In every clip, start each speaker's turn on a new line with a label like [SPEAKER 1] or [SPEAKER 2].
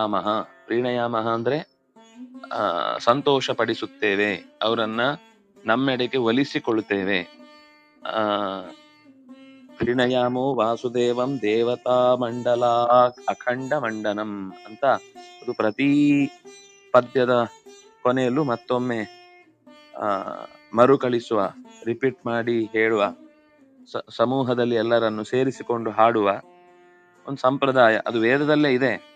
[SPEAKER 1] ಪ್ರೀಣಯಾಮಹ ಪ್ರೀಣಯಾಮಹ ಅಂದ್ರೆ, ಆ ಸಂತೋಷ ಪಡಿಸುತ್ತೇವೆ ಅವರನ್ನ ನಮ್ಮೆಡೆಗೆ ಒಲಿಸಿಕೊಳ್ಳುತ್ತೇವೆ. ಆ, ಪ್ರೀಣಯಾಮೋ ವಾಸುದೇವಂ ದೇವತಾ ಮಂಡಲ ಅಖಂಡ ಮಂಡನಂ ಅಂತ ಅದು ಪ್ರತಿ ಪದ್ಯದ ಕೊನೆಯಲ್ಲೂ ಮತ್ತೊಮ್ಮೆ, ಆ, ಮರುಕಳಿಸುವ ರಿಪೀಟ್ ಮಾಡಿ ಹೇಳುವ ಸಮೂಹದಲ್ಲಿ ಎಲ್ಲರನ್ನು ಸೇರಿಸಿಕೊಂಡು ಹಾಡುವ ಒಂದು ಸಂಪ್ರದಾಯ. ಅದು ವೇದದಲ್ಲೇ ಇದೆ.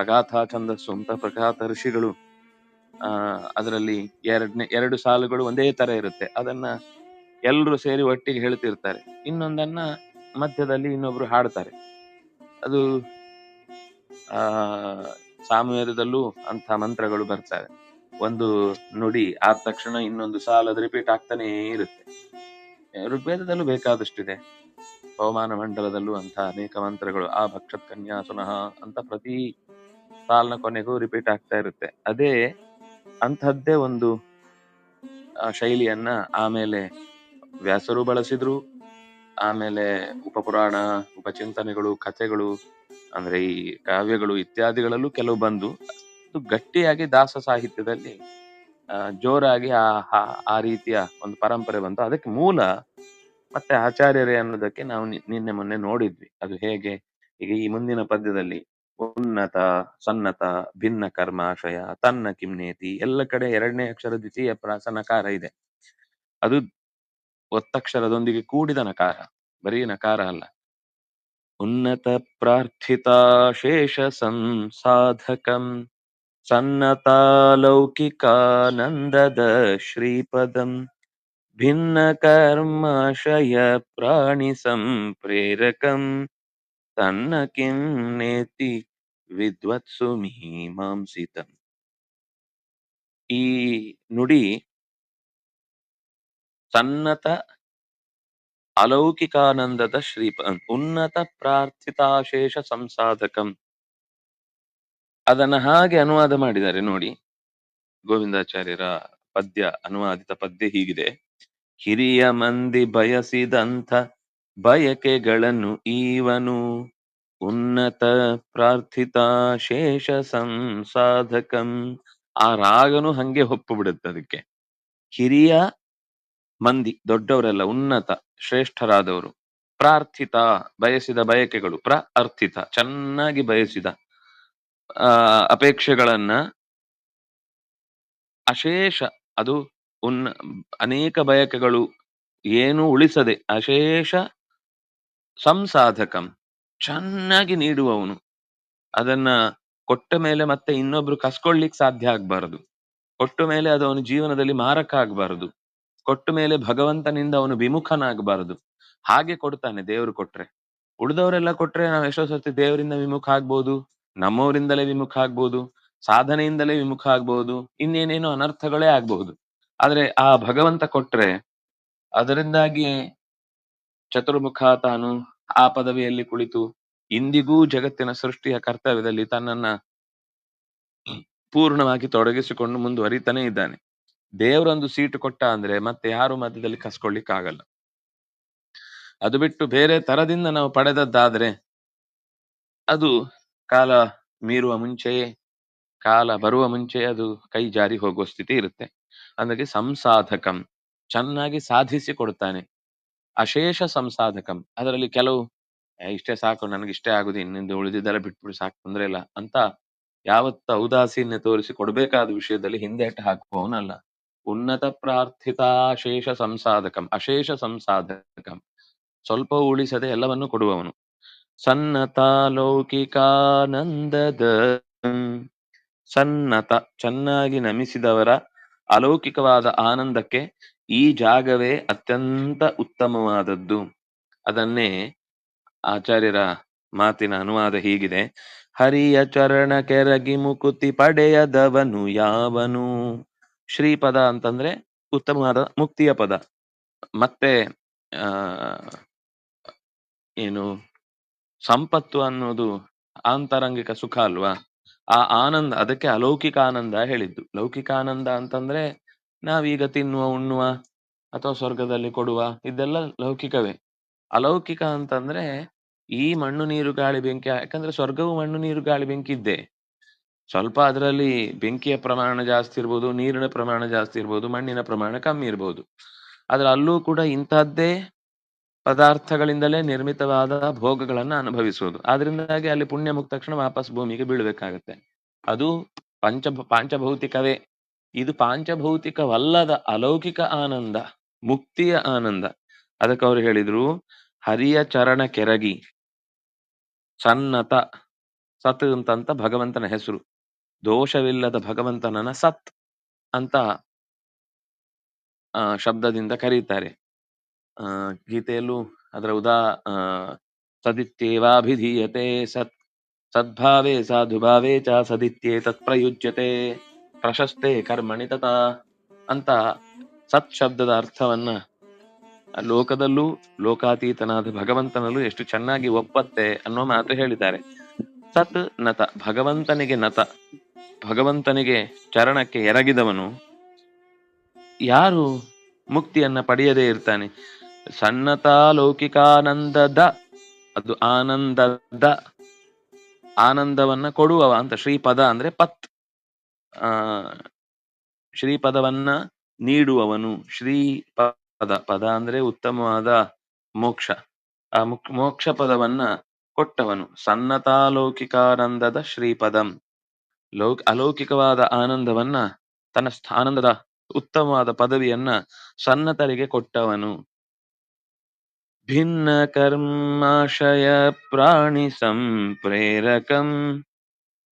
[SPEAKER 1] ಪ್ರಗಾಥ ಛಂದಸ್ಸು ಅಂತ ಪ್ರಗಾಥ ಋಷಿಗಳು ಅದರಲ್ಲಿ ಎರಡನೇ, ಎರಡು ಸಾಲುಗಳು ಒಂದೇ ತರ ಇರುತ್ತೆ. ಅದನ್ನ ಎಲ್ಲರೂ ಸೇರಿ ಒಟ್ಟಿಗೆ ಹೇಳ್ತಿರ್ತಾರೆ. ಇನ್ನೊಂದನ್ನ ಮಧ್ಯದಲ್ಲಿ ಇನ್ನೊಬ್ರು ಹಾಡ್ತಾರೆ. ಅದು, ಆ, ಸಾಮವೇದದಲ್ಲೂ ಅಂತ ಮಂತ್ರಗಳು ಬರ್ತವೆ ಒಂದು ನುಡಿ ಆದ ತಕ್ಷಣ ಇನ್ನೊಂದು ಸಾಲ ಅದು ರಿಪೀಟ್ ಆಗ್ತಾನೇ ಇರುತ್ತೆ. ಋಗ್ವೇದದಲ್ಲೂ ಬೇಕಾದಷ್ಟಿದೆ. ಪವಮಾನ ಮಂಡಲದಲ್ಲೂ ಅಂತ ಅನೇಕ ಮಂತ್ರಗಳು, ಆ ಭಕ್ಷತ್ ಕನ್ಯಾಸುನಃ ಅಂತ ಪ್ರತಿ ಸಾಲಿನ ಕೊನೆಗೂ ರಿಪೀಟ್ ಆಗ್ತಾ ಇರುತ್ತೆ. ಅದೇ ಅಂಥದ್ದೇ ಒಂದು ಶೈಲಿಯನ್ನ ಆಮೇಲೆ ವ್ಯಾಸರು ಬಳಸಿದ್ರು. ಆಮೇಲೆ ಉಪಪುರಾಣ, ಉಪಚಿಂತನೆಗಳು, ಕಥೆಗಳು, ಅಂದ್ರೆ ಈ ಕಾವ್ಯಗಳು ಇತ್ಯಾದಿಗಳಲ್ಲೂ ಕೆಲವು ಬಂದು ಗಟ್ಟಿಯಾಗಿ ದಾಸ ಸಾಹಿತ್ಯದಲ್ಲಿ ಜೋರಾಗಿ ಆ- ಆ ರೀತಿಯ ಒಂದು ಪರಂಪರೆ ಬಂತು. ಅದಕ್ಕೆ ಮೂಲ ಮತ್ತೆ ಆಚಾರ್ಯರೇ ಅನ್ನೋದಕ್ಕೆ ನಾವು ನಿನ್ನೆ ಮೊನ್ನೆ ನೋಡಿದ್ವಿ. ಅದು ಹೇಗೆ, ಈಗ ಈ ಮುಂದಿನ ಪದ್ಯದಲ್ಲಿ ಉನ್ನತ, ಸನ್ನತ, ಭಿನ್ನ ಕರ್ಮಾಶಯ, ತನ್ನ ಕಿಮ್ನೇತಿ, ಎಲ್ಲ ಕಡೆ ಎರಡನೇ ಅಕ್ಷರ ದ್ವಿತೀಯ ಪ್ರಾಸ ನಕಾರ ಇದೆ. ಅದು ಒತ್ತಕ್ಷರದೊಂದಿಗೆ ಕೂಡಿದ ನಕಾರ, ಬರೀ ನಕಾರ ಅಲ್ಲ. ಉನ್ನತ ಪ್ರಾರ್ಥಿತ ಶೇಷ ಸಂಸಾಧಕಂ ಸನ್ನತಾಲೌಕಿಕಾನಂದದ ಶ್ರೀಪದಂ, ಭಿನ್ನ ಕರ್ಮಾಶಯ ಪ್ರಾಣಿ ಸಂಪ್ರೇರಕಂ, ತನ್ನ ಕಿಂ ನೇತಿ ವಿದ್ವತ್ಸು ಮೀಮಾಂಸಿತಂ. ಈ ನುಡಿ ಸನ್ನತ ಅಲೌಕಿಕಾನಂದದ ಶ್ರೀಪ ಉನ್ನತ ಪ್ರಾರ್ಥಿತಾಶೇಷ ಸಂಸಾಧಕಂ. ಅದನ್ನ ಹಾಗೆ ಅನುವಾದ ಮಾಡಿದ್ದಾರೆ ನೋಡಿ. ಗೋವಿಂದಾಚಾರ್ಯರ ಪದ್ಯ, ಅನುವಾದಿತ ಪದ್ಯ ಹೀಗಿದೆ. ಹಿರಿಯ ಮಂದಿ ಬಯಸಿದಂಥ ಬಯಕೆಗಳನ್ನು ಈವನು ಉನ್ನತ ಪ್ರಾರ್ಥಿತ ಶೇಷ ಸಂಸಾಧಕಂ. ಆ ರಾಗನು ಹಂಗೆ ಒಪ್ಪು ಬಿಡುತ್ತೆ ಅದಕ್ಕೆ. ಹಿರಿಯ ಮಂದಿ, ದೊಡ್ಡವರೆಲ್ಲ ಉನ್ನತ, ಶ್ರೇಷ್ಠರಾದವರು. ಪ್ರಾರ್ಥಿತ, ಬಯಸಿದ ಬಯಕೆಗಳು ಪ್ರಾರ್ಥಿತ ಚೆನ್ನಾಗಿ ಬಯಸಿದ, ಆ, ಅಪೇಕ್ಷೆಗಳನ್ನ ಅಶೇಷ, ಅದು ಉನ್ನ, ಅನೇಕ ಬಯಕೆಗಳು ಏನು ಉಳಿಸದೆ ಅಶೇಷ ಸಂಸಾಧಕಂ. ಚೆನ್ನಾಗಿ ನೀಡುವವನು. ಅದನ್ನ ಕೊಟ್ಟ ಮೇಲೆ ಮತ್ತೆ ಇನ್ನೊಬ್ರು ಕಸ್ಕೊಳ್ಳಿಕ್ ಸಾಧ್ಯ ಆಗ್ಬಾರದು. ಕೊಟ್ಟ ಮೇಲೆ ಅದು ಅವನ ಜೀವನದಲ್ಲಿ ಮಾರಕ ಆಗ್ಬಾರದು. ಕೊಟ್ಟ ಮೇಲೆ ಭಗವಂತನಿಂದ ಅವನು ವಿಮುಖನಾಗಬಾರದು. ಹಾಗೆ ಕೊಡ್ತಾನೆ ದೇವರು ಕೊಟ್ರೆ. ಉಳಿದವರೆಲ್ಲ ಕೊಟ್ರೆ ನಾವು ಎಷ್ಟೋ ಸರ್ತಿ ದೇವರಿಂದ ವಿಮುಖ ಆಗ್ಬೋದು, ನಮ್ಮವರಿಂದಲೇ ವಿಮುಖ ಆಗ್ಬೋದು, ಸಾಧನೆಯಿಂದಲೇ ವಿಮುಖ ಆಗ್ಬಹುದು ಇನ್ನೇನೇನೋ ಅನರ್ಥಗಳೇ ಆಗ್ಬಹುದು ಆದ್ರೆ ಆ ಭಗವಂತ ಕೊಟ್ರೆ ಅದರಿಂದಾಗಿ ಚತುರ್ಮುಖ ತಾನು ಆ ಪದವಿಯಲ್ಲಿ ಕುಳಿತು ಇಂದಿಗೂ ಜಗತ್ತಿನ ಸೃಷ್ಟಿಯ ಕರ್ತವ್ಯದಲ್ಲಿ ತನ್ನನ್ನ ಪೂರ್ಣವಾಗಿ ತೊಡಗಿಸಿಕೊಂಡು ಮುಂದುವರಿತಾನೆ ಇದ್ದಾನೆ. ದೇವರೊಂದು ಸೀಟು ಕೊಟ್ಟ ಅಂದ್ರೆ ಮತ್ತೆ ಯಾರು ಮಧ್ಯದಲ್ಲಿ ಕಸ್ಕೊಳ್ಳಿಕ್ಕಾಗಲ್ಲ ಅದು ಬಿಟ್ಟು ಬೇರೆ ತರದಿಂದ ನಾವು ಪಡೆದದ್ದಾದ್ರೆ ಅದು ಕಾಲ ಮೀರುವ ಮುಂಚೆಯೇ ಕಾಲ ಬರುವ ಮುಂಚೆ ಅದು ಕೈ ಜಾರಿ ಹೋಗುವ ಸ್ಥಿತಿ ಇರುತ್ತೆ. ಅದಕ್ಕೆ ಸಂಸಾಧಕಂ ಚೆನ್ನಾಗಿ ಸಾಧಿಸಿ ಕೊಡ್ತಾನೆ. ಅಶೇಷ ಸಂಸಾಧಕಂ. ಅದರಲ್ಲಿ ಕೆಲವು "ಏ, ಇಷ್ಟೇ ಸಾಕು ನನಗೆ ಇಷ್ಟೇ ಆಗುದು ಇನ್ನಿಂದ ಉಳಿದಿದ್ದೆಲ್ಲ ಬಿಟ್ಬಿಡು ಸಾಕು ತೊಂದ್ರೆ ಇಲ್ಲ ಅಂತ ಯಾವತ್ತ ಔದಾಸೀನ್ಯ ತೋರಿಸಿ ಕೊಡಬೇಕಾದ ವಿಷಯದಲ್ಲಿ ಹಿಂದೇಟು ಹಾಕುವವನಲ್ಲ. ಉನ್ನತ ಪ್ರಾರ್ಥಿತ ಶೇಷ ಸಂಸಾಧಕಂ. ಅಶೇಷ ಸಂಸಾಧಕಂ. ಸ್ವಲ್ಪ ಉಳಿಸದೆ ಎಲ್ಲವನ್ನು ಕೊಡುವವನು. ಸನ್ನತ ಲೌಕಿಕಾನಂದದ. ಸನ್ನತ ಚೆನ್ನಾಗಿ ನಮಿಸಿದವರ ಅಲೌಕಿಕವಾದ ಆನಂದಕ್ಕೆ ಈ ಜಾಗವೇ ಅತ್ಯಂತ ಉತ್ತಮವಾದದ್ದು. ಅದನ್ನೇ ಆಚಾರ್ಯರ ಮಾತಿನ ಅನುವಾದ ಹೀಗಿದೆ. ಹರಿಯ ಚರಣ ಕೆರಗಿ ಮುಕುತಿ ಪಡೆಯದವನು ಯಾವನು? ಶ್ರೀಪದ ಅಂತಂದ್ರೆ ಉತ್ತಮವಾದ ಮುಕ್ತಿಯ ಪದ. ಮತ್ತೆ ಏನು ಸಂಪತ್ತು ಅನ್ನೋದು ಆಂತರಂಗಿಕ ಸುಖ ಅಲ್ವಾ? ಆ ಆನಂದ, ಅದಕ್ಕೆ ಅಲೌಕಿಕ ಆನಂದ ಹೇಳಿದ್ದು. ಲೌಕಿಕ ಆನಂದ ಅಂತಂದ್ರೆ ನಾವೀಗ ತಿನ್ನುವ, ಉಣ್ಣುವ ಅಥವಾ ಸ್ವರ್ಗದಲ್ಲಿ ಕೊಡುವ ಇದೆಲ್ಲ ಲೌಕಿಕವೇ. ಅಲೌಕಿಕ ಅಂತಂದ್ರೆ ಈ ಮಣ್ಣು ನೀರು ಗಾಳಿ ಬೆಂಕಿ, ಯಾಕಂದ್ರೆ ಸ್ವರ್ಗವು ಮಣ್ಣು ನೀರು ಗಾಳಿ ಬೆಂಕಿ ಇದ್ದೆ. ಸ್ವಲ್ಪ ಅದರಲ್ಲಿ ಬೆಂಕಿಯ ಪ್ರಮಾಣ ಜಾಸ್ತಿ ಇರ್ಬೋದು, ನೀರಿನ ಪ್ರಮಾಣ ಜಾಸ್ತಿ ಇರ್ಬೋದು, ಮಣ್ಣಿನ ಪ್ರಮಾಣ ಕಮ್ಮಿ ಇರ್ಬೋದು. ಆದ್ರೆ ಅಲ್ಲೂ ಕೂಡ ಇಂತಹದ್ದೇ ಪದಾರ್ಥಗಳಿಂದಲೇ ನಿರ್ಮಿತವಾದ ಭೋಗಗಳನ್ನ ಅನುಭವಿಸುವುದು ಆದ್ರಿಂದಾಗಿ ಅಲ್ಲಿ ಪುಣ್ಯ ಮುಗಿದ ತಕ್ಷಣ ವಾಪಸ್ ಭೂಮಿಗೆ ಬೀಳ್ಬೇಕಾಗತ್ತೆ. ಅದು ಪಂಚ ಪಾಂಚಭೌತಿಕವೇ. ಇದು ಪಾಂಚಭೌತಿಕವಲ್ಲದ ಅಲೌಕಿಕ ಆನಂದ ಮುಕ್ತಿಯ ಆನಂದ. ಅದಕ್ಕೆ ಅವ್ರು ಹೇಳಿದ್ರು ಹರಿಯ ಚರಣ ಕೆರಗಿ ಸನ್ನತ ಸತ್ ಅಂತಂತ ಭಗವಂತನ ಹೆಸರು. ದೋಷವಿಲ್ಲದ ಭಗವಂತನನ ಸತ್ ಅಂತ ಆ, ಶಬ್ದದಿಂದ ಕರೀತಾರೆ. ಆ, ಗೀತೆಯಲ್ಲೂ ಅದರ ಉದಾ ಸದಿತ್ಯೇವಾಭಿಧೀಯತೆ ಸತ್ ಸದ್ಭಾವೇ ಸಾಧುಭಾವೇ ಚ ಸದಿತ್ಯೇ ತತ್ಪ್ರಯುಜ್ಯತೆ. ಪ್ರಶಸ್ತೆ ಕರ್ಮಣಿ ಅಂತ ಸತ್ ಶಬ್ದದ ಅರ್ಥವನ್ನ ಲೋಕದಲ್ಲೂ ಲೋಕಾತೀತನಾದ ಭಗವಂತನಲ್ಲೂ ಎಷ್ಟು ಚೆನ್ನಾಗಿ ಒಪ್ಪತ್ತೆ ಅನ್ನೋ ಮಾತು ಹೇಳಿದ್ದಾರೆ. ಸತ್ ನತ, ಭಗವಂತನಿಗೆ ನತ, ಭಗವಂತನಿಗೆ ಚರಣಕ್ಕೆ ಎರಗಿದವನು. ಯಾರು ಮುಕ್ತಿಯನ್ನ ಪಡೆಯದೇ ಇರ್ತಾನೆ? ಸನ್ನತಾ ಲೌಕಿಕಾನಂದದ ಅದು ಆನಂದದ ಆನಂದವನ್ನ ಕೊಡುವವ ಅಂತ ಶ್ರೀಪದ ಅಂದ್ರೆ ಪತ್. ಆ, ಶ್ರೀಪದವನ್ನ ನೀಡುವವನು. ಶ್ರೀ ಪದ ಪದ ಅಂದ್ರೆ ಉತ್ತಮವಾದ ಮೋಕ್ಷ. ಆ ಮುಕ್, ಮೋಕ್ಷ ಪದವನ್ನ ಕೊಟ್ಟವನು. ಸನ್ನತಾಲೌಕಿಕಾನಂದದ ಶ್ರೀಪದಂ. ಲೌಕ್, ಅಲೌಕಿಕವಾದ ಆನಂದವನ್ನ ತನ್ನ ಆನಂದದ ಉತ್ತಮವಾದ ಪದವಿಯನ್ನ ಸನ್ನತರಿಗೆ ಕೊಟ್ಟವನು. ಭಿನ್ನ ಕರ್ಮಾಶಯ ಪ್ರಾಣಿ ಸಂಪ್ರೇರಕಂ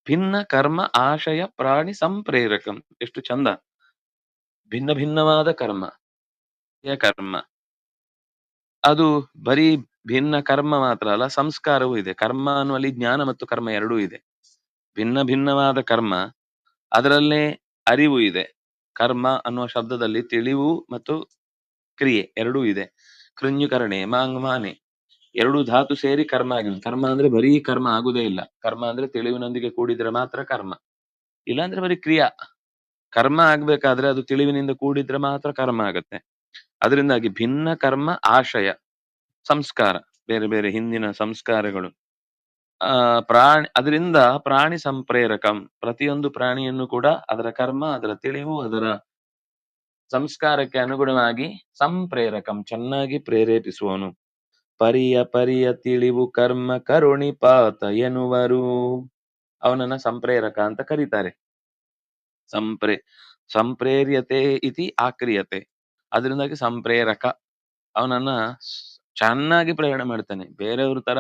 [SPEAKER 1] ಭಿನ್ನ ಕರ್ಮ, ಆಶಯ, ಪ್ರಾಣಿ ಸಂಪ್ರೇರಕಂ. ಎಷ್ಟು ಚಂದ. ಭಿನ್ನ ಭಿನ್ನವಾದ ಕರ್ಮ. ಕರ್ಮ. ಅದು ಬರೀ ಭಿನ್ನ ಕರ್ಮ ಮಾತ್ರ ಅಲ್ಲ, ಸಂಸ್ಕಾರವೂ ಇದೆ. ಕರ್ಮ ಅನ್ನುವಲ್ಲಿ ಜ್ಞಾನ ಮತ್ತು ಕರ್ಮ ಎರಡೂ ಇದೆ. ಭಿನ್ನ ಭಿನ್ನವಾದ ಕರ್ಮ, ಅದರಲ್ಲೇ ಅರಿವು ಇದೆ. ಕರ್ಮ ಅನ್ನುವ ಶಬ್ದದಲ್ಲಿ ತಿಳಿವು ಮತ್ತು ಕ್ರಿಯೆ ಎರಡೂ ಇದೆ. ಕೃಂಜುಕರಣೆ ಮಾಂಗ್ ಮಾನೆ ಎರಡು ಧಾತು ಸೇರಿ ಕರ್ಮ ಆಗಿದೆ ಕರ್ಮ ಅಂದ್ರೆ ಬರೀ ಕರ್ಮ ಆಗುದೇ ಇಲ್ಲ. ಕರ್ಮ ಅಂದ್ರೆ ತಿಳಿವಿನೊಂದಿಗೆ ಕೂಡಿದ್ರೆ ಮಾತ್ರ ಕರ್ಮ. ಇಲ್ಲಾಂದ್ರೆ ಬರೀ ಕ್ರಿಯಾ. ಕರ್ಮ ಆಗ್ಬೇಕಾದ್ರೆ ಅದು ತಿಳಿವಿನಿಂದ ಕೂಡಿದ್ರೆ ಮಾತ್ರ ಕರ್ಮ ಆಗತ್ತೆ. ಅದರಿಂದಾಗಿ ಭಿನ್ನ ಕರ್ಮ, ಆಶಯ, ಸಂಸ್ಕಾರ, ಬೇರೆ ಬೇರೆ ಹಿಂದಿನ ಸಂಸ್ಕಾರಗಳು. ಆ, ಪ್ರಾಣಿ, ಅದರಿಂದ ಪ್ರಾಣಿ ಸಂಪ್ರೇರಕಂ. ಪ್ರತಿಯೊಂದು ಪ್ರಾಣಿಯನ್ನು ಕೂಡ ಅದರ ಕರ್ಮ, ಅದರ ತಿಳಿವು, ಅದರ ಸಂಸ್ಕಾರಕ್ಕೆ ಅನುಗುಣವಾಗಿ ಸಂಪ್ರೇರಕಂ, ಚೆನ್ನಾಗಿ ಪ್ರೇರೇಪಿಸುವನು ಪರಿಯ ಪರಿಯ ತಿಳಿವು ಕರ್ಮ ಕರುಣಿಪಾತ ಎನ್ನುವರು. ಅವನನ್ನ ಸಂಪ್ರೇರಕ ಅಂತ ಕರೀತಾರೆ. ಸಂಪ್ರೇ, ಸಂಪ್ರೇರ್ಯತೆ ಇತಿ ಆಕ್ರಿಯತೆ. ಅದರಿಂದಾಗಿ ಸಂಪ್ರೇರಕ. ಅವನನ್ನ ಚೆನ್ನಾಗಿ ಪ್ರೇರಣೆ ಮಾಡ್ತಾನೆ. ಬೇರೆಯವ್ರ ತರ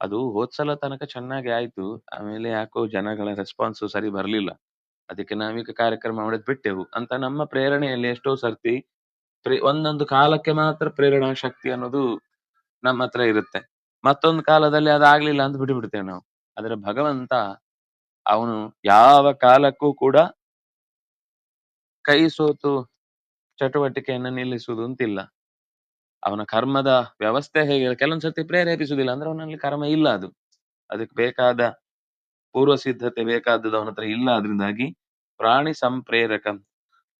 [SPEAKER 1] ಅದು ಹೋದ್ಸಲ ತನಕ ಚೆನ್ನಾಗಿ ಆಯ್ತು. ಆಮೇಲೆ ಯಾಕೋ ಜನಗಳ ರೆಸ್ಪಾನ್ಸ್ ಸರಿ ಬರ್ಲಿಲ್ಲ. ಅದಕ್ಕೆ ನಾವೀಗ ಕಾರ್ಯಕ್ರಮ ಮಾಡೋದ್ ಬಿಟ್ಟೆವು ಅಂತ ನಮ್ಮ ಪ್ರೇರಣೆಯಲ್ಲಿ ಎಷ್ಟೋ ಸರ್ತಿ ಪ್ರೇ- ಒಂದೊಂದು ಕಾಲಕ್ಕೆ ಮಾತ್ರ ಪ್ರೇರಣಾ ಶಕ್ತಿ ಅನ್ನೋದು ನಮ್ಮ ಹತ್ರ ಇರುತ್ತೆ. ಮತ್ತೊಂದು ಕಾಲದಲ್ಲಿ ಅದಾಗ್ಲಿಲ್ಲ ಅಂತ ಬಿಟ್ಟು ಬಿಡ್ತೇವೆ ನಾವು. ಆದ್ರೆ ಭಗವಂತ ಅವನು ಯಾವ ಕಾಲಕ್ಕೂ ಕೂಡ ಕೈ ಸೋತು ಚಟುವಟಿಕೆಯನ್ನು ನಿಲ್ಲಿಸುವುದು ಅಂತಿಲ್ಲ ಅವನ ಕರ್ಮದ ವ್ಯವಸ್ಥೆ ಹೇಗೆ? ಕೆಲವೊಂದ್ಸತಿ ಪ್ರೇರೇಪಿಸುವುದಿಲ್ಲ. ಅಂದ್ರೆ ಅವನಲ್ಲಿ ಕರ್ಮ ಇಲ್ಲ ಅದು. ಅದಕ್ಕೆ ಬೇಕಾದ ಪೂರ್ವ ಸಿದ್ಧತೆ ಬೇಕಾದದ್ದು ಅವನ ಹತ್ರ ಇಲ್ಲ. ಅದರಿಂದಾಗಿ ಪ್ರಾಣಿ ಸಂಪ್ರೇರಕ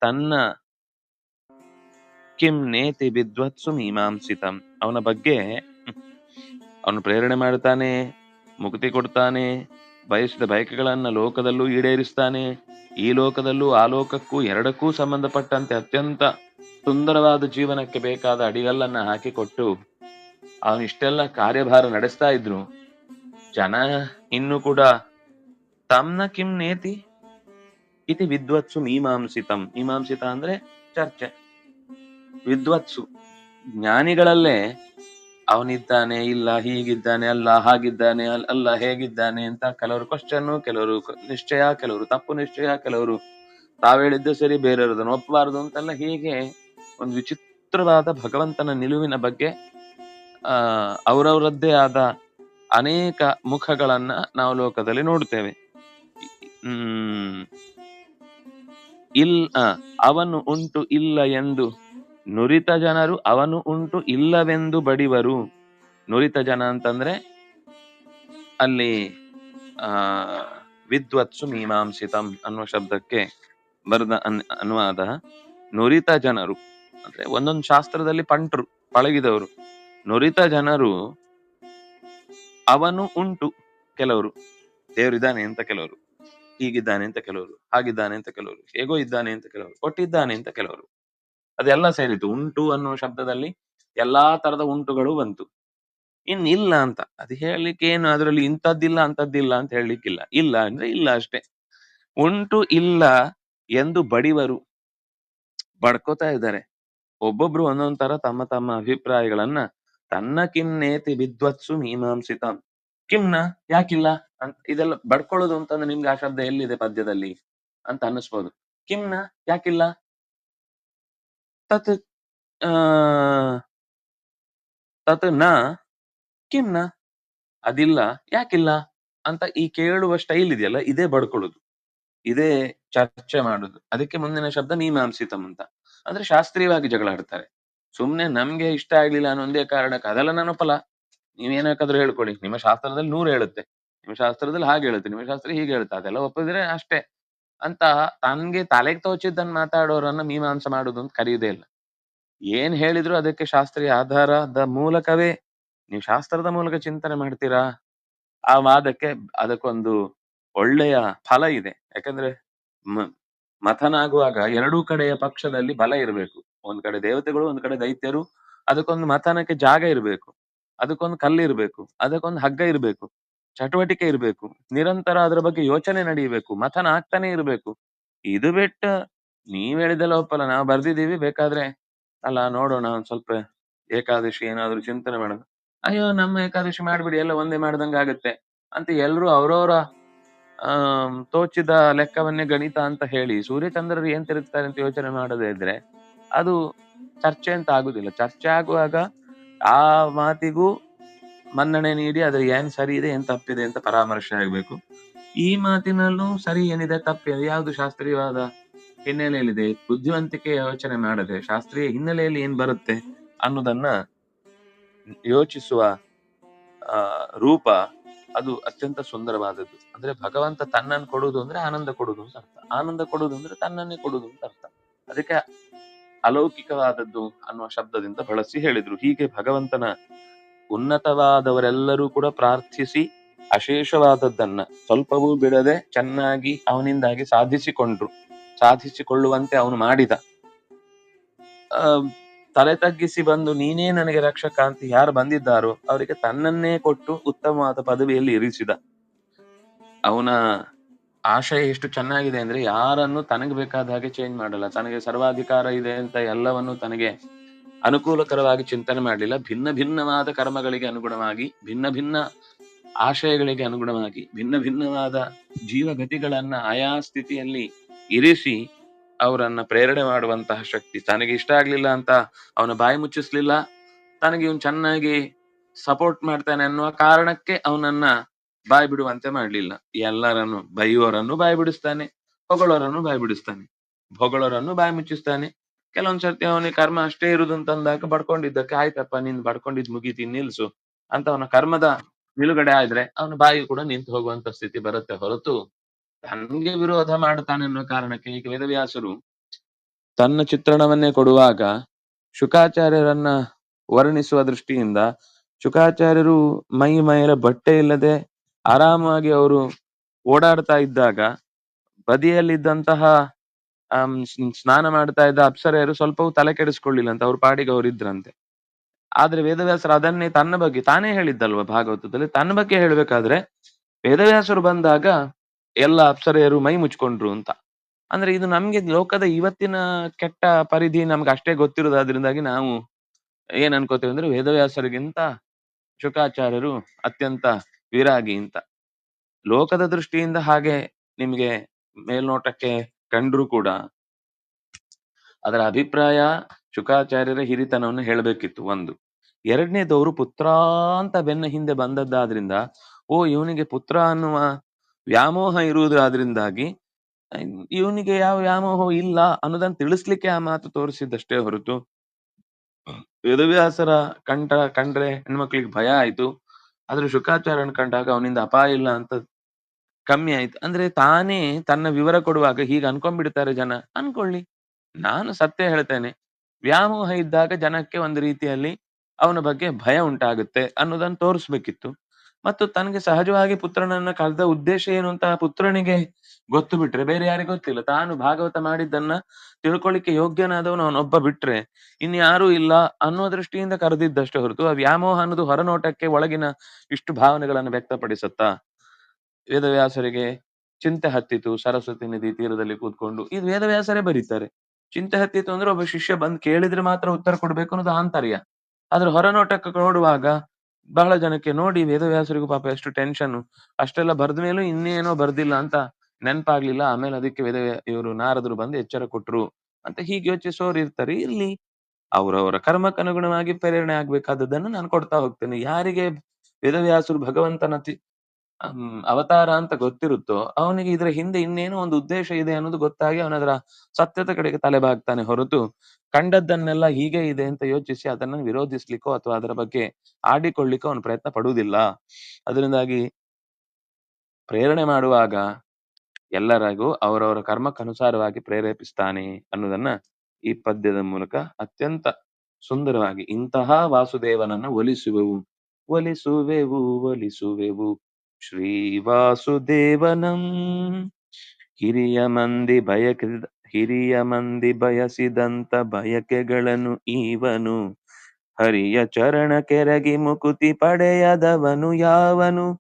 [SPEAKER 1] ತನ್ನ ಕಿಂ ನೇತಿ ವಿದ್ವತ್ಸು ಮೀಮಾಂಸಿತಂ ಅವನ ಬಗ್ಗೆ ಅವನು ಪ್ರೇರಣೆ ಮಾಡ್ತಾನೆ ಮುಕ್ತಿ ಕೊಡ್ತಾನೆ, ಬಯಸಿದ ಬಯಕೆಗಳನ್ನ ಲೋಕದಲ್ಲೂ ಈಡೇರಿಸ್ತಾನೆ. ಈ ಲೋಕದಲ್ಲೂ ಆ ಲೋಕಕ್ಕೂ ಎರಡಕ್ಕೂ ಸಂಬಂಧಪಟ್ಟಂತೆ ಅತ್ಯಂತ ಸುಂದರವಾದ ಜೀವನಕ್ಕೆ ಬೇಕಾದ ಅಡಿಗಲ್ಲನ್ನ ಹಾಕಿಕೊಟ್ಟು ಅವನು ಇಷ್ಟೆಲ್ಲ ಕಾರ್ಯಭಾರ ನಡೆಸ್ತಾ ಇದ್ರು. ಜನ ಇನ್ನು ಕೂಡ ತಮ್ನ ಕಿಂ ನೇತಿ ಇತಿ ವಿದ್ವತ್ಸು ಮೀಮಾಂಸಿತಂ ಮೀಮಾಂಸಿತ ಅಂದ್ರೆ ಚರ್ಚೆ. ವಿದ್ವತ್ಸು. ಜ್ಞಾನಿಗಳಲ್ಲೇ ಅವನಿದ್ದಾನೆ, ಇಲ್ಲ ಹೀಗಿದ್ದಾನೆ, ಅಲ್ಲ ಹಾಗಿದ್ದಾನೆ, ಅಲ್- ಅಲ್ಲ ಹೇಗಿದ್ದಾನೆ ಅಂತ ಕೆಲವರು ಕ್ವಶನ್ ಕೆಲವರು ನಿಶ್ಚಯ, ಕೆಲವರು ತಪ್ಪು ನಿಶ್ಚಯ, ಕೆಲವರು ತಾವ್ ಹೇಳಿದ್ದು ಸರಿ, ಬೇರೆಯವರದನ್ನು ಒಪ್ಪಬಾರದು ಅಂತೆಲ್ಲ ಹೀಗೆ ಒಂದು ವಿಚಿತ್ರವಾದ ಭಗವಂತನ ನಿಲುವಿನ ಬಗ್ಗೆ, ಆ, ಅವರವರದ್ದೇ ಆದ ಅನೇಕ ಮುಖಗಳನ್ನ ನಾವು ಲೋಕದಲ್ಲಿ ನೋಡ್ತೇವೆ. ಹ್ಮ್. ಇಲ್ ಅವನು ಉಂಟು ಇಲ್ಲ ಎಂದು ನುರಿತ ಜನರು ಅವನು ಉಂಟು ಇಲ್ಲವೆಂದು ಬಡಿವರು. ನುರಿತ ಜನ ಅಂತಂದ್ರೆ ಅಲ್ಲಿ, ಆ, ವಿದ್ವತ್ಸು ಮೀಮಾಂಸಿತಂ ಅನ್ನುವ ಶಬ್ದಕ್ಕೆ ಬರೆದ ಅನ್, ಅನುವಾದ ನುರಿತ ಜನರು. ಅಂದ್ರೆ ಒಂದೊಂದು ಶಾಸ್ತ್ರದಲ್ಲಿ ಪಂಟ್ರು, ಪಳಗಿದವರು. ನುರಿತ ಜನರು ಅವನು ಉಂಟು ಕೆಲವರು. ದೇವರಿದ್ದಾನೆ ಅಂತ ಕೆಲವರು. ಹೀಗಿದ್ದಾನೆ ಅಂತ ಕೆಲವರು. ಹಾಗಿದ್ದಾನೆ ಅಂತ ಕೆಲವರು. ಹೇಗೋ ಇದ್ದಾನೆ ಅಂತ ಕೆಲವರು. ಕೊಟ್ಟಿದ್ದಾನೆ ಅಂತ ಕೆಲವರು. ಅದೆಲ್ಲ ಸೇರಿತು. ಉಂಟು ಅನ್ನುವ ಶಬ್ದದಲ್ಲಿ ಎಲ್ಲಾ ತರದ ಉಂಟುಗಳು ಬಂತು. ಇನ್ ಇಲ್ಲ ಅಂತ. ಅದು ಹೇಳಲಿಕ್ಕೆ ಏನು ಅದರಲ್ಲಿ ಇಂಥದ್ದಿಲ್ಲ ಅಂತದ್ದಿಲ್ಲ ಅಂತ ಹೇಳಲಿಕ್ಕಿಲ್ಲ. ಇಲ್ಲ ಅಂದ್ರೆ ಇಲ್ಲ ಅಷ್ಟೇ. ಉಂಟು ಇಲ್ಲ ಎಂದು ಬಡಿವರು ಬಡ್ಕೋತಾ ಇದ್ದಾರೆ. ಒಬ್ಬೊಬ್ರು ಒಂದೊಂದ್ ತರ ತಮ್ಮ ತಮ್ಮ ಅಭಿಪ್ರಾಯಗಳನ್ನ ತನ್ನ ಕಿಮ್ನೇತಿ ವಿದ್ವತ್ಸು ಮೀಮಾಂಸಿತ. ಕಿಮ್ನ? ಯಾಕಿಲ್ಲ? ಅಂತ ಇದೆಲ್ಲ ಬಡ್ಕೊಳ್ಳೋದು ಅಂತಂದ್ರೆ ನಿಮ್ಗೆ ಆ ಶಬ್ದ ಎಲ್ಲಿದೆ ಪದ್ಯದಲ್ಲಿ ಅಂತ ಅನ್ನಿಸ್ಬೋದು. ಕಿಮ್ನ? ಯಾಕಿಲ್ಲ? ಆ ತತ್ನ ಕಿನ್ನ, ಅದಿಲ್ಲ, ಯಾಕಿಲ್ಲ ಅಂತ ಈ ಕೇಳುವ ಸ್ಟೈಲ್ ಇದೆಯಲ್ಲ, ಇದೇ ಬಡ್ಕೊಳ್ಳೋದು. ಇದೇ ಚರ್ಚೆ ಮಾಡುದು. ಅದಕ್ಕೆ ಮುಂದಿನ ಶಬ್ದ ಮೀಮಾಂಸಿತಂ ಅಂತ ಅಂದ್ರೆ ಶಾಸ್ತ್ರೀಯವಾಗಿ ಜಗಳ ಆಡ್ತಾರೆ ಸುಮ್ನೆ ನಮ್ಗೆ ಇಷ್ಟ ಆಗ್ಲಿಲ್ಲ ಅನ್ನೋ ಒಂದೇ ಕಾರಣಕ್ಕೆ ಅದೆಲ್ಲ ನಾನು ಫಲ ನೀವೇನ್ ಬೇಕಾದ್ರೂ ಹೇಳ್ಕೊಳ್ಳಿ. ನಿಮ್ಮ ಶಾಸ್ತ್ರದಲ್ಲಿ ನೂರು ಹೇಳುತ್ತೆ. ನಿಮ್ಮ ಶಾಸ್ತ್ರದಲ್ಲಿ ಹಾಗೆ ಹೇಳುತ್ತೆ. ನಿಮ್ಮ ಶಾಸ್ತ್ರ ಹೀಗೆ ಹೇಳುತ್ತೆ. ಅದೆಲ್ಲ ಒಪ್ಪಿದ್ರೆ ಅಷ್ಟೇ. ಅಂತ ತನ್ಗೆ ತಲೆಗೆ ತೋಚಿದ್ದನ್ನ ಮಾತಾಡೋರನ್ನ ಮೀಮಾಂಸ ಮಾಡುದು ಅಂತ ಕರೆಯುವುದೇ ಇಲ್ಲ. ಏನ್ ಹೇಳಿದ್ರು ಅದಕ್ಕೆ ಶಾಸ್ತ್ರೀಯ ಆಧಾರದ ಮೂಲಕವೇ. ನೀವು ಶಾಸ್ತ್ರದ ಮೂಲಕ ಚಿಂತನೆ ಮಾಡ್ತೀರಾ? ಆ ವಾದಕ್ಕೆ ಅದಕ್ಕೊಂದು ಒಳ್ಳೆಯ ಫಲ ಇದೆ. ಯಾಕಂದ್ರೆ ಮ- ಮಥನ ಆಗುವಾಗ ಎರಡೂ ಕಡೆಯ ಪಕ್ಷದಲ್ಲಿ ಬಲ ಇರಬೇಕು. ಒಂದ್ ಕಡೆ ದೇವತೆಗಳು, ಒಂದ್ ಕಡೆ ದೈತ್ಯರು, ಅದಕ್ಕೊಂದು ಮಥನಕ್ಕೆ ಜಾಗ ಇರಬೇಕು. ಅದಕ್ಕೊಂದು ಕಲ್ಲು ಇರಬೇಕು. ಅದಕ್ಕೊಂದು ಹಗ್ಗ ಇರಬೇಕು. ಚಟುವಟಿಕೆ ಇರಬೇಕು, ನಿರಂತರ ಅದರ ಬಗ್ಗೆ ಯೋಚನೆ ನಡೆಯಬೇಕು ಮಥನ ಆಗ್ತಾನೆ ಇರಬೇಕು. ಇದು ಬಿಟ್ಟು ನೀವ್ ಹೇಳಿದೆಲ್ಲ ಒಪ್ಪಲ್ಲ, ನಾವು ಬರ್ದಿದೀವಿ ಬೇಕಾದ್ರೆ ಅಲ್ಲ ನೋಡೋಣ ಒಂದ್ ಸ್ವಲ್ಪ ಏಕಾದಶಿ ಏನಾದ್ರು ಚಿಂತನೆ ಮಾಡೋಣ. ಅಯ್ಯೋ, ನಮ್ಮ ಏಕಾದಶಿ ಮಾಡ್ಬಿಡಿ, ಎಲ್ಲ ಒಂದೇ ಮಾಡ್ದಂಗ ಆಗುತ್ತೆ ಅಂತ ಎಲ್ರು ಅವ್ರವ್ರ ಆ ತೋಚಿದ ಲೆಕ್ಕವನ್ನೇ ಗಣಿತ ಅಂತ ಹೇಳಿ ಸೂರ್ಯಚಂದ್ರರು ಏನ್ ತಿರುಗ್ತಾರೆ ಅಂತ ಯೋಚನೆ ಮಾಡದೇ ಇದ್ರೆ ಅದು ಚರ್ಚೆ ಅಂತ ಆಗುದಿಲ್ಲ. ಚರ್ಚೆ ಆಗುವಾಗ ಆ ಮಾತಿಗೂ ಮನ್ನಣೆ ನೀಡಿ ಅದ್ರ ಏನ್ ಸರಿ ಇದೆ ಏನ್ ತಪ್ಪಿದೆ ಅಂತ ಪರಾಮರ್ಶೆ ಆಗ್ಬೇಕು. ಈ ಮಾತಿನಲ್ಲೂ ಸರಿ ಏನಿದೆ, ತಪ್ಪಿದೆ. ಯಾವ್ದು ಶಾಸ್ತ್ರೀಯವಾದ ಹಿನ್ನೆಲೆಯಲ್ಲಿದೆ? ಬುದ್ಧಿವಂತಿಕೆ ಯೋಚನೆ ಮಾಡದೆ ಶಾಸ್ತ್ರೀಯ ಹಿನ್ನೆಲೆಯಲ್ಲಿ ಏನ್ ಬರುತ್ತೆ ಅನ್ನೋದನ್ನ ಯೋಚಿಸುವ ರೂಪ ಅದು ಅತ್ಯಂತ ಸುಂದರವಾದದ್ದು. ಅಂದ್ರೆ ಭಗವಂತ ತನ್ನನ್ನು ಕೊಡುವುದು ಅಂದ್ರೆ ಆನಂದ ಕೊಡುವುದು ಅಂತ ಅರ್ಥ. ಆನಂದ ಕೊಡುವುದು ಅಂದ್ರೆ ತನ್ನನ್ನೇ ಕೊಡುವುದು ಅಂತ ಅರ್ಥ. ಅದಕ್ಕೆ ಅಲೌಕಿಕವಾದದ್ದು ಅನ್ನುವ ಶಬ್ದದಿಂದ ಬಳಸಿ ಹೇಳಿದ್ರು. ಹೀಗೆ ಭಗವಂತನ ಉನ್ನತವಾದವರೆಲ್ಲರೂ ಕೂಡ ಪ್ರಾರ್ಥಿಸಿ ಅಶೇಷವಾದದ್ದನ್ನ ಸ್ವಲ್ಪವೂ ಬಿಡದೆ ಚೆನ್ನಾಗಿ ಅವನಿಂದಾಗಿ ಸಾಧಿಸಿಕೊಂಡ್ರು. ಸಾಧಿಸಿಕೊಳ್ಳುವಂತೆ ಅವನು ಮಾಡಿದ. ತಲೆ ತಗ್ಗಿಸಿ ಬಂದು, ನೀನೇ ನನಗೆ ರಕ್ಷಕ ಅಂತ ಯಾರು ಬಂದಿದ್ದಾರೋ ಅವರಿಗೆ ತನ್ನನ್ನೇ ಕೊಟ್ಟು ಉತ್ತಮವಾದ ಪದವಿಯಲ್ಲಿ ಇರಿಸಿದ. ಅವನ ಆಶಯ ಎಷ್ಟು ಚೆನ್ನಾಗಿದೆ ಅಂದ್ರೆ ಯಾರನ್ನು ತನಗೆ ಬೇಕಾದ ಹಾಗೆ ಚೇಂಜ್ ಮಾಡಲ್ಲ. ತನಗೆ ಸರ್ವಾಧಿಕಾರ ಇದೆ ಅಂತ ಎಲ್ಲವನ್ನು ತನಗೆ ಅನುಕೂಲಕರವಾಗಿ ಚಿಂತನೆ ಮಾಡಲಿಲ್ಲ. ಭಿನ್ನ ಭಿನ್ನವಾದ ಕರ್ಮಗಳಿಗೆ ಅನುಗುಣವಾಗಿ, ಭಿನ್ನ ಭಿನ್ನ ಆಶಯಗಳಿಗೆ ಅನುಗುಣವಾಗಿ, ಭಿನ್ನ ಭಿನ್ನವಾದ ಜೀವಗತಿಗಳನ್ನ ಆಯಾ ಸ್ಥಿತಿಯಲ್ಲಿ ಇರಿಸಿ ಅವರನ್ನ ಪ್ರೇರಣೆ ಮಾಡುವಂತಹ ಶಕ್ತಿ. ತನಗೆ ಇಷ್ಟ ಆಗ್ಲಿಲ್ಲ ಅಂತ ಅವನ ಬಾಯಿ ಮುಚ್ಚಿಸ್ಲಿಲ್ಲ. ತನಗೆ ಇವನು ಚೆನ್ನಾಗಿ ಸಪೋರ್ಟ್ ಮಾಡ್ತಾನೆ ಅನ್ನುವ ಕಾರಣಕ್ಕೆ ಅವನನ್ನ ಬಾಯಿ ಬಿಡುವಂತೆ ಮಾಡ್ಲಿಲ್ಲ. ಎಲ್ಲರನ್ನು ಬೈಯೋರನ್ನು ಬಾಯಿ ಬಿಡಿಸ್ತಾನೆ, ಹೊಗಳೋರನ್ನು ಬಾಯಿ ಬಿಡಿಸ್ತಾನೆ, ಹೊಗಳೋರನ್ನು ಬಾಯಿ ಮುಚ್ಚಿಸ್ತಾನೆ. ಕೆಲವೊಂದ್ ಸರ್ತಿ ಅವನಿಗೆ ಕರ್ಮ ಅಷ್ಟೇ ಇರುದು ಅಂತಂದಾಗ ಬಡ್ಕೊಂಡಿದ್ದಕ್ಕೆ, ಆಯ್ತಪ್ಪ, ನಿನ್ ಬಡ್ಕೊಂಡಿದ್ ಮುಗೀತಿ, ನಿಲ್ಸು. ಅಂತ ಅವನ ಕರ್ಮದ ನಿಲುಗಡೆ ಆದ್ರೆ ಅವನ ಬಾಯಿ ಕೂಡ ನಿಂತು ಹೋಗುವಂತ ಸ್ಥಿತಿ ಬರುತ್ತೆ ಹೊರತು ತನ್ಗೆ ವಿರೋಧ ಮಾಡ್ತಾನೆ ಅನ್ನೋ ಕಾರಣಕ್ಕೆ ಈಗ ವೇದವ್ಯಾಸರು ತನ್ನ ಚಿತ್ರಣವನ್ನೇ ಕೊಡುವಾಗ ಶುಕಾಚಾರ್ಯರನ್ನ ವರ್ಣಿಸುವ ದೃಷ್ಟಿಯಿಂದ ಶುಕಾಚಾರ್ಯರು ಮೈ ಮೈರ ಬಟ್ಟೆ ಇಲ್ಲದೆ ಆರಾಮಾಗಿ ಅವರು ಓಡಾಡ್ತಾ ಇದ್ದಾಗ ಬದಿಯಲ್ಲಿದ್ದಂತಹ ಸ್ನಾನ ಮಾಡ್ತಾ ಇದ್ದ ಅಪ್ಸರೆಯರು ಸ್ವಲ್ಪವೂ ತಲೆ ಕೆಡಿಸ್ಕೊಳ್ಳಿಲ್ಲ ಅಂತ ಅವ್ರ ಪಾಡಿಗೆ ಅವ್ರು ಇದ್ರಂತೆ. ಆದ್ರೆ ವೇದವ್ಯಾಸರು ಅದನ್ನೇ ತನ್ನ ಬಗ್ಗೆ ತಾನೇ ಹೇಳಿದ್ದಲ್ವ ಭಾಗವತದಲ್ಲಿ? ತನ್ನ ಬಗ್ಗೆ ಹೇಳ್ಬೇಕಾದ್ರೆ ವೇದವ್ಯಾಸರು ಬಂದಾಗ ಎಲ್ಲ ಅಪ್ಸರೆಯರು ಮೈ ಮುಚ್ಕೊಂಡ್ರು ಅಂತ. ಅಂದ್ರೆ ಇದು ನಮ್ಗೆ ಲೋಕದ ಇವತ್ತಿನ ಕೆಟ್ಟ ಪರಿಧಿ ನಮ್ಗೆ ಅಷ್ಟೇ ಗೊತ್ತಿರೋದಾದ್ರಿಂದಾಗಿ ನಾವು ಏನ್ ಅನ್ಕೋತೇವೆ ಅಂದ್ರೆ ವೇದವ್ಯಾಸರಿಗಿಂತ ಶುಕಾಚಾರ್ಯರು ಅತ್ಯಂತ ವಿರಾಗಿ ಅಂತ. ಲೋಕದ ದೃಷ್ಟಿಯಿಂದ ಹಾಗೆ ನಿಮ್ಗೆ ಮೇಲ್ನೋಟಕ್ಕೆ ಕಂಡ್ರು ಕೂಡ ಅದರ ಅಭಿಪ್ರಾಯ ಶುಕಾಚಾರ್ಯರ ಹಿರಿತನವನ್ನು ಹೇಳಬೇಕಿತ್ತು ಒಂದು. ಎರಡನೇದವರು ಪುತ್ರ ಅಂತ ಬೆನ್ನ ಹಿಂದೆ ಬಂದದ್ದಾದ್ರಿಂದ, ಓ, ಇವನಿಗೆ ಪುತ್ರ ಅನ್ನುವ ವ್ಯಾಮೋಹ ಇರುವುದಾದ್ರಿಂದಾಗಿ ಇವನಿಗೆ ಯಾವ ವ್ಯಾಮೋಹ ಇಲ್ಲ ಅನ್ನೋದನ್ನ ತಿಳಿಸ್ಲಿಕ್ಕೆ ಆ ಮಾತು ತೋರಿಸಿದ್ದಷ್ಟೇ ಹೊರತು ವೇದವ್ಯಾಸರ ಕಂಡ ಕಂಡ್ರೆ ಹೆಣ್ಮಕ್ಳಿಗೆ ಭಯ ಆಯ್ತು, ಆದ್ರೆ ಶುಕಾಚಾರ್ಯನ ಕಂಡಾಗ ಅವನಿಂದ ಅಪಾಯ ಇಲ್ಲ ಅಂತ ಕಮ್ಮಿ ಆಯ್ತು. ಅಂದ್ರೆ ತಾನೇ ತನ್ನ ವಿವರ ಕೊಡುವಾಗ ಹೀಗೆ ಅನ್ಕೊಂಡ್ಬಿಡ್ತಾರೆ ಜನ. ಅನ್ಕೊಳ್ಳಿ. ನಾನು ಸತ್ಯ ಹೇಳ್ತೇನೆ. ವ್ಯಾಮೋಹ ಇದ್ದಾಗ ಜನಕ್ಕೆ ಒಂದು ರೀತಿಯಲ್ಲಿ ಅವನ ಬಗ್ಗೆ ಭಯ ಉಂಟಾಗುತ್ತೆ ಅನ್ನೋದನ್ನ ತೋರಿಸ್ಬೇಕಿತ್ತು. ಮತ್ತು ತನಗೆ ಸಹಜವಾಗಿ ಪುತ್ರನನ್ನ ಕಳೆದ ಉದ್ದೇಶ ಏನು ಅಂತ ಪುತ್ರನಿಗೆ ಗೊತ್ತು ಬಿಟ್ರೆ ಬೇರೆ ಯಾರಿಗೂ ಗೊತ್ತಿಲ್ಲ. ತಾನು ಭಾಗವತ ಮಾಡಿದ್ದನ್ನ ತಿಳ್ಕೊಳ್ಳಿಕ್ಕೆ ಯೋಗ್ಯನಾದವನು ಅವನೊಬ್ಬ ಬಿಟ್ರೆ ಇನ್ಯಾರೂ ಇಲ್ಲ ಅನ್ನೋ ದೃಷ್ಟಿಯಿಂದ ಕರೆದಿದ್ದಷ್ಟೇ ಹೊರತು ಆ ವ್ಯಾಮೋಹ ಅನ್ನೋದು ಹೊರನೋಟಕ್ಕೆ ಒಳಗಿನ ಇಷ್ಟು ಭಾವನೆಗಳನ್ನು ವ್ಯಕ್ತಪಡಿಸುತ್ತಾ ವೇದವ್ಯಾಸರಿಗೆ ಚಿಂತೆ ಹತ್ತಿತು, ಸರಸ್ವತಿ ನದಿ ತೀರದಲ್ಲಿ ಕೂತ್ಕೊಂಡು. ಇದು ವೇದವ್ಯಾಸರೇ ಬರೀತಾರೆ. ಚಿಂತೆ ಹತ್ತಿತು ಅಂದ್ರೆ ಒಬ್ಬ ಶಿಷ್ಯ ಬಂದ್ ಕೇಳಿದ್ರೆ ಮಾತ್ರ ಉತ್ತರ ಕೊಡ್ಬೇಕು ಅನ್ನೋದು ಆಂತರ್ಯ. ಆದ್ರೆ ಹೊರನೋಟಕ್ಕೆ ನೋಡುವಾಗ ಬಹಳ ಜನಕ್ಕೆ ನೋಡಿ ವೇದವ್ಯಾಸರಿಗೂ ಪಾಪ ಎಷ್ಟು ಟೆನ್ಷನ್ ಅಷ್ಟೆಲ್ಲ ಬರ್ದ ಮೇಲೂ ಇನ್ನೇನೋ ಬರ್ದಿಲ್ಲ ಅಂತ ನೆನಪಾಗ್ಲಿಲ್ಲ. ಆಮೇಲೆ ಅದಕ್ಕೆ ವೇದ ಇವರು ನಾರದರು ಬಂದು ಎಚ್ಚರ ಕೊಟ್ರು ಅಂತ ಹೀಗೆ ಯೋಚಿಸೋರು ಇರ್ತಾರೆ ಇಲ್ಲಿ ಅವರವರ ಕರ್ಮಕ್ಕನುಗುಣವಾಗಿ ಪ್ರೇರಣೆ ಆಗ್ಬೇಕಾದದ್ದನ್ನು ನಾನು ಕೊಡ್ತಾ ಹೋಗ್ತೇನೆ. ಯಾರಿಗೆ ವೇದವ್ಯಾಸರು ಭಗವಂತನ ಅವತಾರ ಅಂತ ಗೊತ್ತಿರುತ್ತೋ, ಅವನಿಗೆ ಇದರ ಹಿಂದೆ ಇನ್ನೇನೋ ಒಂದು ಉದ್ದೇಶ ಇದೆ ಅನ್ನೋದು ಗೊತ್ತಾಗಿ ಅವನದರ ಸತ್ಯತೆ ಕಡೆಗೆ ತಲೆ ಬಾಗ್ತಾನೆ ಹೊರತು, ಕಂಡದ್ದನ್ನೆಲ್ಲ ಹೀಗೆ ಇದೆ ಅಂತ ಯೋಚಿಸಿ ಅದನ್ನ ವಿರೋಧಿಸ್ಲಿಕ್ಕೋ ಅಥವಾ ಅದರ ಬಗ್ಗೆ ಆಡಿಕೊಳ್ಳಿಕ್ಕೋ ಅವನು ಪ್ರಯತ್ನ ಪಡುವುದಿಲ್ಲ. ಅದರಿಂದಾಗಿ ಪ್ರೇರಣೆ ಮಾಡುವಾಗ ಎಲ್ಲರಿಗೂ ಅವರವರ ಕರ್ಮಕ್ಕನುಸಾರವಾಗಿ ಪ್ರೇರೇಪಿಸ್ತಾನೆ ಅನ್ನೋದನ್ನ ಈ ಪದ್ಯದ ಮೂಲಕ ಅತ್ಯಂತ ಸುಂದರವಾಗಿ ಇಂತಹ ವಾಸುದೇವನನ್ನ ಒಲಿಸುವೆವು ಒಲಿಸುವೆವು ಒಲಿಸುವೆವು. ಶ್ರೀ ವಾಸುದೇವನಂ ಹಿರಿಯ ಮಂದಿ ಬಯಕಿದ, ಹಿರಿಯ ಮಂದಿ ಬಯಸಿದಂತ ಬಯಕೆಗಳನ್ನು ಈವನು. ಹರಿಯ ಚರಣ ಕೆರಗಿ ಮುಕುತಿ ಪಡೆಯದವನು ಯಾವನು.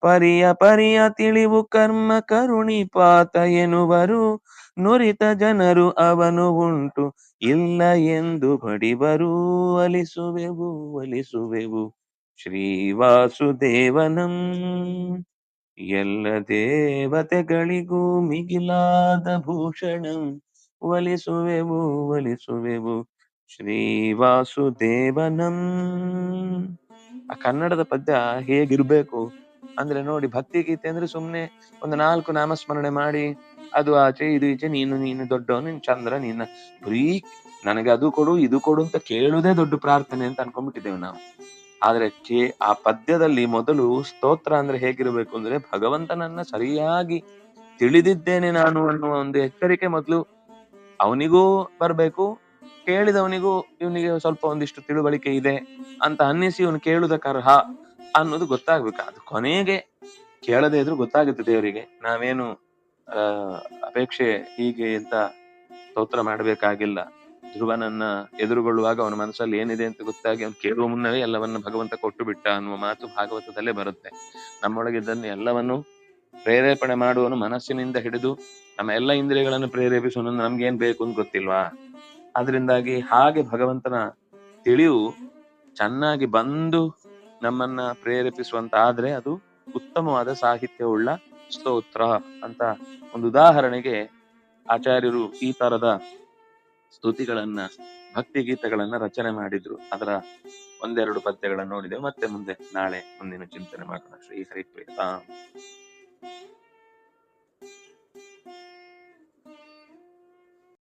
[SPEAKER 1] ಪರಿಯ ಪರಿಯ ತಿಳಿವು ಕರ್ಮ ಕರುಣಿಪಾತ ಎನ್ನುವರು. ನುರಿತ ಜನರು ಅವನು ಉಂಟು, ಇಲ್ಲ ಎಂದು ಬಡಿವರು. ಒಲಿಸುವೆವು ಒಲಿಸುವೆವು ಶ್ರೀ ವಾಸುದೇವನಂ ಎಲ್ಲ ದೇವತೆಗಳಿಗೂ ಮಿಗಿಲಾದ ಭೂಷಣಂ. ಒಲಿಸುವೆವು ಒಲಿಸುವೆವು ಶ್ರೀವಾಸುದೇವನಂ. ಆ ಕನ್ನಡದ ಪದ್ಯ ಹೇಗಿರ್ಬೇಕು? ಅಂದ್ರೆ ನೋಡಿ ಭಕ್ತಿ ಗೀತೆ ಅಂದ್ರೆ ಸುಮ್ನೆ ಒಂದು ನಾಲ್ಕು ನಾಮಸ್ಮರಣೆ ಮಾಡಿ, ಅದು ಆಚೆ, ಇದು ಈಚೆ, ನೀನು ನೀನು ದೊಡ್ಡವನು ನೀನು ಚಂದ್ರ, ನೀನು ಬರೀ ನನಗೆ ಅದು ಕೊಡು, ಇದು ಕೊಡು ಅಂತ ಕೇಳುವುದೇ ದೊಡ್ಡ ಪ್ರಾರ್ಥನೆ ಅಂತ ಅನ್ಕೊಂಡ್ಬಿಟ್ಟಿದ್ದೇವೆ ನಾವು. ಆದ್ರೆ ಕೇ, ಆ ಪದ್ಯದಲ್ಲಿ ಮೊದಲು ಸ್ತೋತ್ರ ಅಂದ್ರೆ ಹೇಗಿರ್ಬೇಕು ಅಂದ್ರೆ ಭಗವಂತನನ್ನ ಸರಿಯಾಗಿ ತಿಳಿದಿದ್ದೇನೆ ನಾನು ಅನ್ನುವ ಒಂದು ಎಚ್ಚರಿಕೆ ಮೊದಲು ಅವನಿಗೂ ಬರಬೇಕು, ಕೇಳಿದವನಿಗೂ ಇವನಿಗೆ ಸ್ವಲ್ಪ ಒಂದಿಷ್ಟು ತಿಳುವಳಿಕೆ ಇದೆ ಅಂತ ಅನ್ನಿಸಿ ಇವನು ಕೇಳುವುದಕ್ಕೆ ಅರ್ಹ ಅನ್ನೋದು ಗೊತ್ತಾಗ್ಬೇಕು. ಅದು ಕೊನೆಗೆ ಕೇಳದೇ ಇದ್ರು ಗೊತ್ತಾಗುತ್ತೆ ದೇವರಿಗೆ. ನಾವೇನು ಅಹ್ ಅಪೇಕ್ಷೆ ಹೀಗೆ ಅಂತ ಸ್ತೋತ್ರ ಮಾಡಬೇಕಾಗಿಲ್ಲ. ಧ್ರುವನನ್ನ ಎದುರುಗೊಳ್ಳುವಾಗ ಅವನ ಮನಸ್ಸಲ್ಲಿ ಏನಿದೆ ಅಂತ ಗೊತ್ತಾಗಿ ಅವನು ಕೇಳುವ ಮುನ್ನವೇ ಎಲ್ಲವನ್ನ ಭಗವಂತ ಕೊಟ್ಟು ಬಿಟ್ಟ ಅನ್ನುವ ಮಾತು ಭಾಗವತದಲ್ಲೇ ಬರುತ್ತೆ. ನಮ್ಮೊಳಗೆ ನಮ್ಮೊಳಗಿದ್ದನ್ನು ಎಲ್ಲವನ್ನು ಪ್ರೇರೇಪಣೆ ಮಾಡುವನು ಮನಸ್ಸಿನಿಂದ ಹಿಡಿದು ನಮ್ಮ ಎಲ್ಲ ಇಂದ್ರಿಯಗಳನ್ನು ಪ್ರೇರೇಪಿಸುವ ನಮ್ಗೆ ಏನ್ ಬೇಕು ಅಂತ ಗೊತ್ತಿಲ್ವಾ? ಅದರಿಂದಾಗಿ ಹಾಗೆ ಭಗವಂತನ ತಿಳಿವು ಚೆನ್ನಾಗಿ ಬಂದು ನಮ್ಮನ್ನ ಪ್ರೇರೇಪಿಸುವಂತ ಆದ್ರೆ ಅದು ಉತ್ತಮವಾದ ಸಾಹಿತ್ಯವುಳ್ಳ ಸ್ತೋತ್ರ ಅಂತ ಒಂದು ಉದಾಹರಣೆಗೆ ಆಚಾರ್ಯರು ಈ ತರದ ಸ್ತುತಿಗಳನ್ನ ಭಕ್ತಿ ಗೀತೆಗಳನ್ನ ರಚನೆ ಮಾಡಿದ್ರು. ಅದರ ಒಂದೆರಡು ಪದ್ಯಗಳನ್ನು ನೋಡಿದೆವು ಮತ್ತೆ ಮುಂದೆ ನಾಳೆ ಮುಂದಿನ ಚಿಂತನೆ ಮಾಡೋಣ. ಶ್ರೀ ಹರಿಪ್ರಿಯತಾ